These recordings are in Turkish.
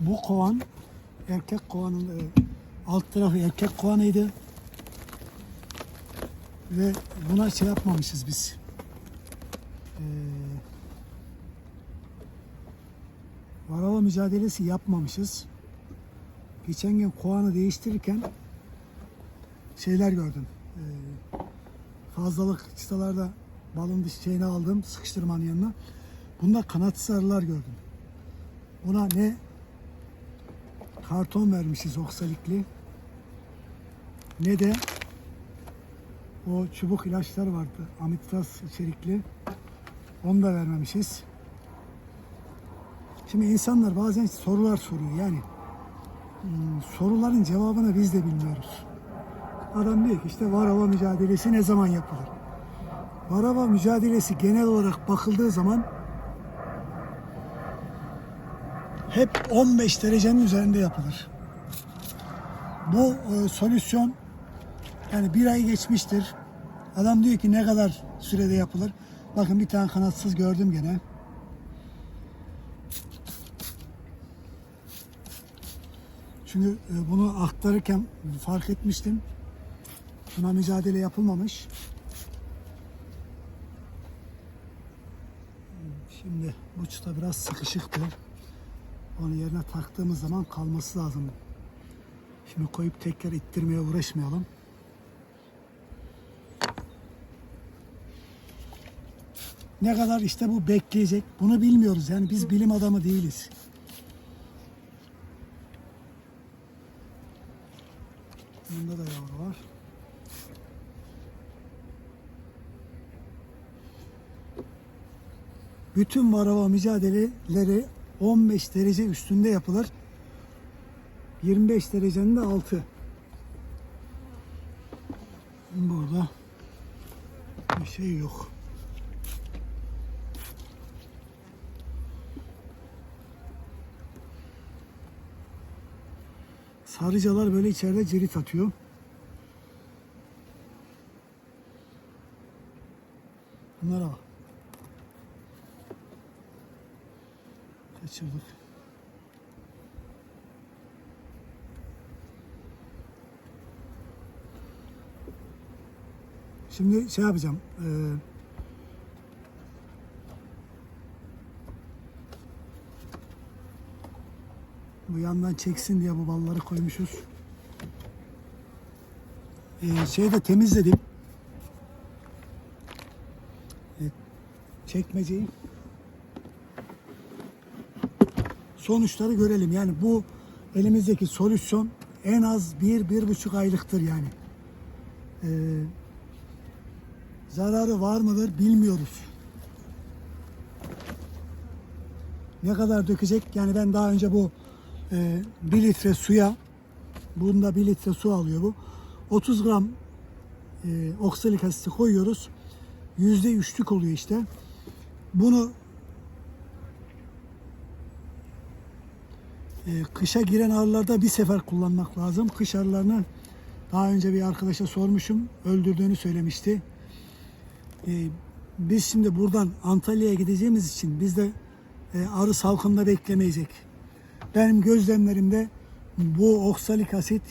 Bu kovan erkek kovanın e, alt tarafı erkek kovanıydı. Ve buna şey yapmamışız biz. Ee, varava mücadelesi yapmamışız. Geçen gün kovanı değiştirirken şeyler gördüm. Ee, fazlalık çıtalarda balın dış şeyini aldım sıkıştırmanın yanına. Bunda kanatsız arılar gördüm. Buna ne karton vermişiz oksalikli ne de o çubuk ilaçlar vardı amitraz içerikli onu da vermemişiz. Şimdi insanlar bazen sorular soruyor yani hmm, soruların cevabını biz de bilmiyoruz. Adam diyor ki işte varava mücadelesi ne zaman yapılır? Varava mücadelesi genel olarak bakıldığı zaman hep 15 derecenin üzerinde yapılır. Bu e, solüsyon yani bir ay geçmiştir. Adam diyor ki ne kadar sürede yapılır? Bakın bir tane kanatsız gördüm gene. Çünkü e, bunu aktarırken fark etmiştim. Buna mücadele yapılmamış. Şimdi bu çıta biraz sıkışıktı. Onu yerine taktığımız zaman kalması lazım. Şimdi koyup tekrar ittirmeye uğraşmayalım. Ne kadar işte bu bekleyecek bunu bilmiyoruz. Yani biz bilim adamı değiliz. Bunda da yavru var. Bütün varava mücadeleleri 15 derece üstünde yapılır. 25 derecenin de altı. Burada bir şey yok. Sarıcalar böyle içeride cirit atıyor. Kaçırdık. Şimdi şey yapacağım. eee, bu yandan çeksin diye bu balları koymuşuz. Eee şeyi de temizledim. Evet, çekmeceyi. Sonuçları görelim. Yani bu elimizdeki solüsyon en az bir, bir buçuk aylıktır yani. Ee, zararı var mıdır bilmiyoruz. Ne kadar dökecek? Yani ben daha önce bu e, 1 litre suya bunda 1 litre su alıyor bu. 30 gram e, oksalik asiti koyuyoruz. Yüzde üçlük oluyor işte. Bunu kışa giren arılarda bir sefer kullanmak lazım. Kış arılarını daha önce bir arkadaşa sormuşum. Öldürdüğünü söylemişti. Ee, biz şimdi buradan Antalya'ya gideceğimiz için biz de e, arı salkımda beklemeyecek. Benim gözlemlerimde bu oksalik asit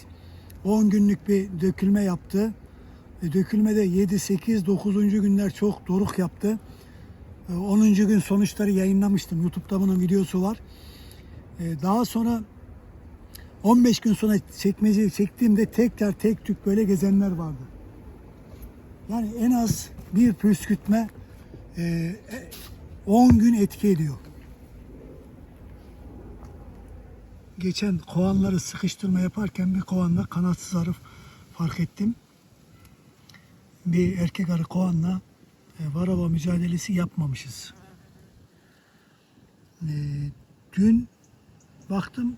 10 günlük bir dökülme yaptı. E, dökülmede 7, 8, 9. günler çok doruk yaptı. E, 10. gün sonuçları yayınlamıştım. YouTube'da bunun videosu var. Ee, Daha sonra 15 gün sonra çekmeceyi çektiğimde tekrar tek tük böyle gezenler vardı. Yani en az bir püskürtme e, 10 gün etki ediyor. Geçen kovanları sıkıştırma yaparken bir kovanla kanatsız arı fark ettim. Bir erkek arı kovanla e, varava mücadelesi yapmamışız. E, dün Baktım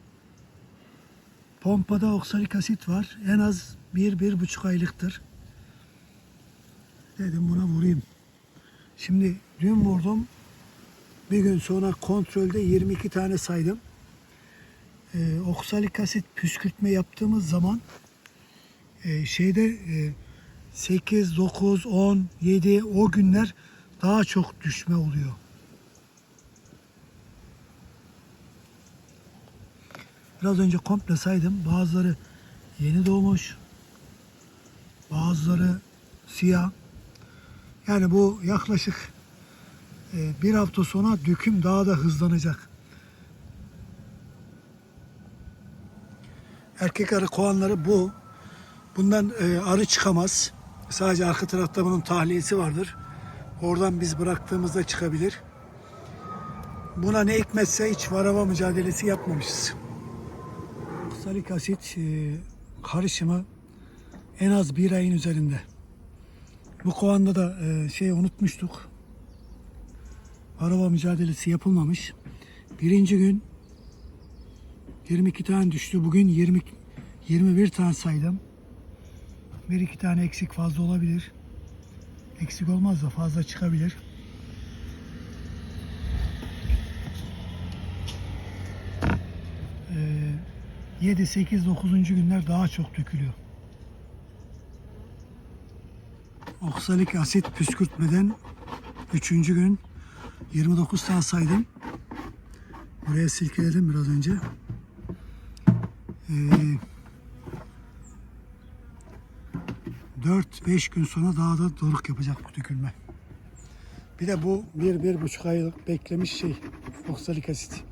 pompada oksalik asit var. En az bir, bir buçuk aylıktır. Dedim buna vurayım. Şimdi dün vurdum. Bir gün sonra kontrolde 22 tane saydım. Ee, oksalik asit püskürtme yaptığımız zaman e, şeyde e, 8, 9, 10, 7 o günler daha çok düşme oluyor. Biraz önce komple saydım. Bazıları yeni doğmuş. Bazıları siyah. Yani bu yaklaşık e, bir hafta sonra döküm daha da hızlanacak. Erkek arı kovanları bu. Bundan e, arı çıkamaz. Sadece arka tarafta bunun tahliyesi vardır. Oradan biz bıraktığımızda çıkabilir. Buna ne hikmetse hiç varava mücadelesi yapmamışız. Oksalik asit e, karışımı en az bir ayın üzerinde. Bu kovanda da şey unutmuştuk. Varava mücadelesi yapılmamış. Birinci gün 22 tane düştü. Bugün 20 21 tane saydım. Bir iki tane eksik fazla olabilir. Eksik olmaz da fazla çıkabilir. 7, 8, 9. günler daha çok dökülüyor. Oksalik asit püskürtmeden 3. gün 29 tane saydım. Buraya silkeledim biraz önce. Ee, 4-5 gün sonra daha da doruk yapacak bu dökülme. Bir de bu bir, bir buçuk aylık beklemiş şey oksalik asit.